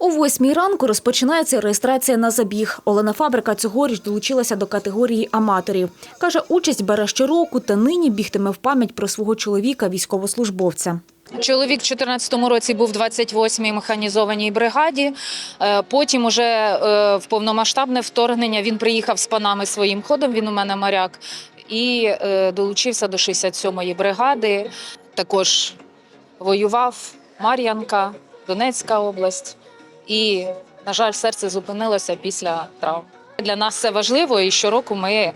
О восьмій ранку розпочинається реєстрація на забіг. Олена Фабрика цьогоріч долучилася до категорії аматорів. Каже, участь бере щороку та нині бігтиме в пам'ять про свого чоловіка, військовослужбовця. Чоловік в 2014 році був в 28-й механізованій бригаді. Е, Потім, уже е, в повномасштабне вторгнення, він приїхав з панами своїм ходом. Він у мене моряк і е, долучився до 67-ї бригади. Також воював Мар'янка, Донецька область. І, на жаль, серце зупинилося після травм. Для нас це важливо, і щороку ми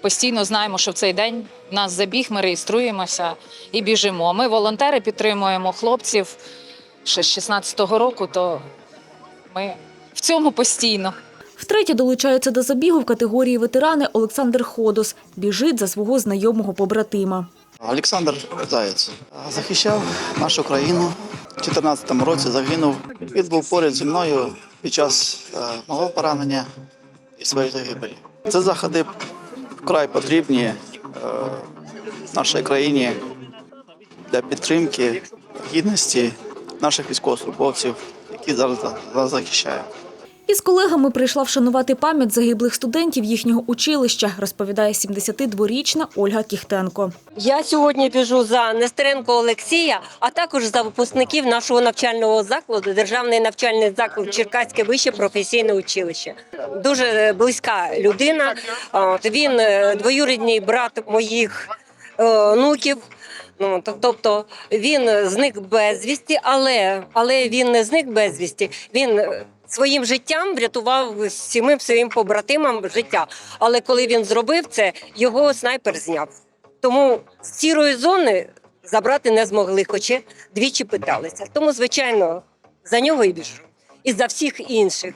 постійно знаємо, що в цей день в нас забіг, ми реєструємося і біжимо. Ми волонтери підтримуємо хлопців ще з 16-го року, то ми в цьому постійно. Втретє долучається до забігу в категорії ветерани Олександр Ходос. Біжить за свого знайомого побратима. Олександр Заєць захищав нашу країну. У 2014 році загинув. Він був поряд зі мною під час е, мого поранення і своєї загибелі. Це заходи вкрай потрібні е, нашій країні для підтримки гідності наших військовослужбовців, які зараз захищають. Із колегами прийшла вшанувати пам'ять загиблих студентів їхнього училища, розповідає 72-річна Ольга Кіхтенко. Я сьогодні біжу за Нестеренко Олексія, а також за випускників нашого навчального закладу, державний навчальний заклад Черкаське вище професійне училище. Дуже близька людина. Він е, двоюрідний брат моїх е, онуків. Ну, тобто він зник безвісті, але, але він не зник безвісті. Він е, своїм життям врятував сімим своїм побратимам життя. Але коли він зробив це, його снайпер зняв. Тому з сірої зони забрати не змогли, хоча двічі питалися. Тому, звичайно, за нього і біжу. І за всіх інших,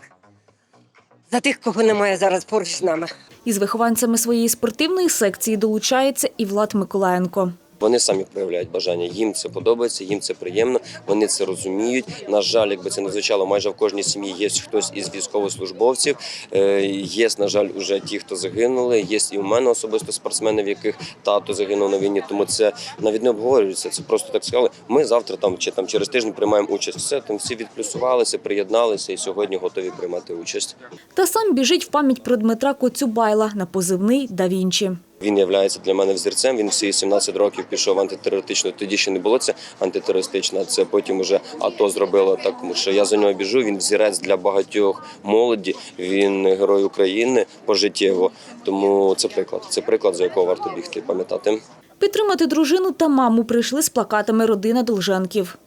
за тих, кого немає зараз поруч з нами. Із вихованцями своєї спортивної секції долучається і Влад Миколаєнко. Вони самі проявляють бажання. Їм це подобається, їм це приємно. Вони це розуміють. На жаль, якби це не звучало, майже в кожній сім'ї є хтось із військовослужбовців. Е, Є, на жаль, уже ті, хто загинули. Є і у мене особисто спортсмени, в яких тато загинув на війні. Тому це навіть не обговорюється. Це просто так сказали. Ми завтра там чи там через тиждень приймаємо участь. Все там всі відплюсувалися, приєдналися і сьогодні готові приймати участь. Та сам біжить в пам'ять про Дмитра Коцюбайла на позивний «Да Вінчі». Він є для мене взірцем. Він всі 17 років пішов антитерористично. Тоді ще не було це антитерористично. Це потім уже АТО зробило так. Тому що я за нього біжу. Він взірець для багатьох молоді. Він герой України пожиттєво. Тому це приклад. Це приклад, за якого варто бігти пам'ятати. Підтримати дружину та маму прийшли з плакатами родина Долженків.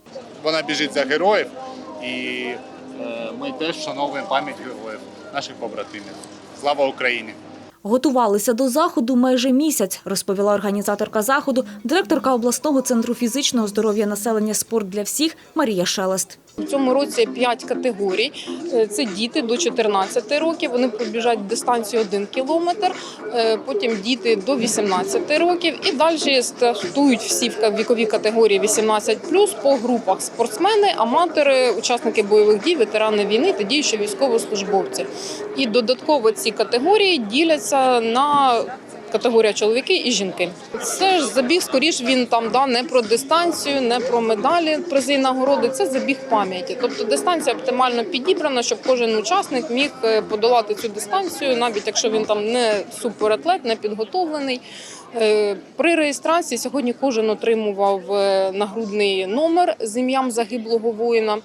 Вона біжить за героїв, і е, ми теж вшановуємо пам'ять героїв, наших побратимів. Слава Україні! Готувалися до заходу майже місяць, розповіла організаторка заходу, директорка обласного центру фізичного здоров'я населення «Спорт для всіх» Марія Шелест. У цьому році 5 категорій. Е, Це діти до 14 років. Вони пробіжать дистанцію 1 кілометр. Е, Потім діти до 18 років. І далі стартують всі вікові категорії 18+, по групах спортсмени, аматори, учасники бойових дій, ветерани війни та діючі військовослужбовці. І додатково ці категорії діляться на категорія чоловіки і жінки. Це ж забіг, скоріш він там да не про дистанцію, не про медалі, призи і нагороди. Це забіг пам'яті. Тобто дистанція оптимально підібрана, щоб кожен учасник міг е, подолати цю дистанцію, навіть якщо він там не суператлет, не підготовлений. Е, При реєстрації сьогодні кожен отримував е, нагрудний номер з ім'ям загиблого воїна.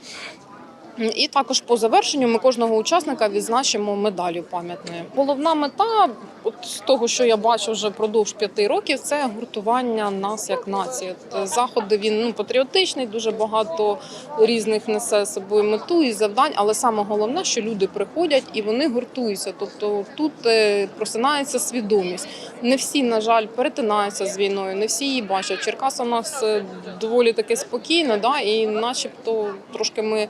І також по завершенню ми кожного учасника відзначимо медаллю пам'ятною. Головна мета, от з того, що я бачу вже впродовж п'яти років, це гуртування нас як нації. От Заходи він ну патріотичний, дуже багато різних несе собою мету і завдань. Але саме головне, що люди приходять і вони гуртуються. Тобто тут е, просинається свідомість. Не всі, на жаль, перетинаються з війною, не всі її бачать. Черкаса у нас е, доволі таки спокійно, да, і начебто трошки ми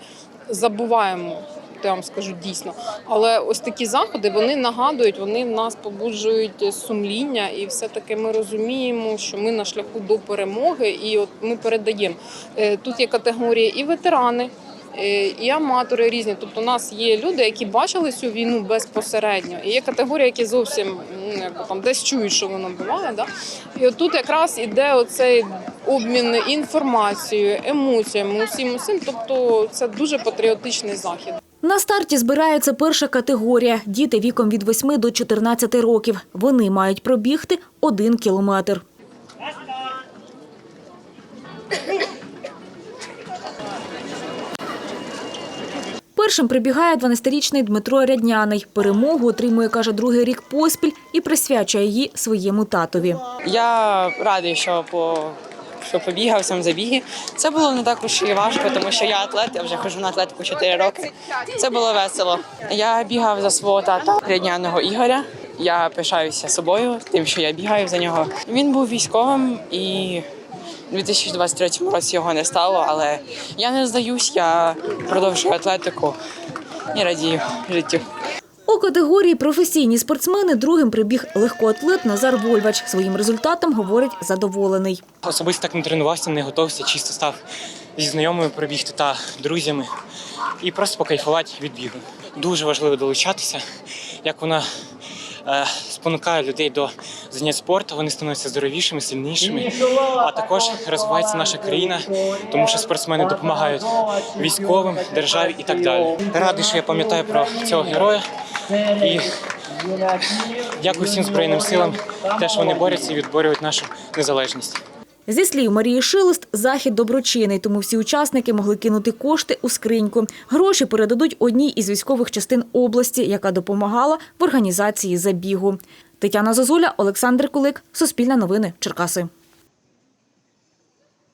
забуваємо. Я вам скажу дійсно, але ось такі заходи вони нагадують, вони в нас побуджують сумління, і все таки ми розуміємо, що ми на шляху до перемоги, і от ми передаємо Е, тут є категорії і ветерани. Е, і аматори різні. Тобто, у нас є люди, які бачили цю війну безпосередньо. І є категорії, які зовсім там десь чують, що воно буває. Да? І от тут якраз іде оцей обмін інформацією, емоціями, усім усім. Тобто, це дуже патріотичний захід. На старті збирається перша категорія – діти віком від 8 до 14 років. Вони мають пробігти один кілометр. Першим прибігає 12-річний Дмитро Рядняний. Перемогу отримує, каже, другий рік поспіль і присвячує її своєму татові. Я радий, що по що побігав сам забіги. Це було не так уж і важко, тому що я атлет, я вже ходжу на атлетику 4 роки. Це було весело. Я бігав за свого тата, рідняного Ігоря. Я пишаюся собою, тим, що я бігаю за нього. Він був військовим і у 2023 році його не стало, але я не здаюсь, я продовжую атлетику і радію життю. У категорії професійні спортсмени другим прибіг легкоатлет Назар Вольвач. Своїм результатом, говорить, задоволений. Особисто так не тренувався, не готувався, чисто став зі знайомими пробігти та друзями і просто покайфувати від бігу. Дуже важливо долучатися, як вона спонукає людей до занять спорту, вони становляться здоровішими, сильнішими. А також розвивається наша країна, тому що спортсмени допомагають військовим, державі і так далі. Радий, що я пам'ятаю про цього героя і дякую всім збройним силам, те, що вони борються і відборюють нашу незалежність. Зі слів Марії Шилост, захід доброчинний, тому всі учасники могли кинути кошти у скриньку. Гроші передадуть одній із військових частин області, яка допомагала в організації забігу. Тетяна Зозуля, Олександр Кулик, Суспільне новини, Черкаси.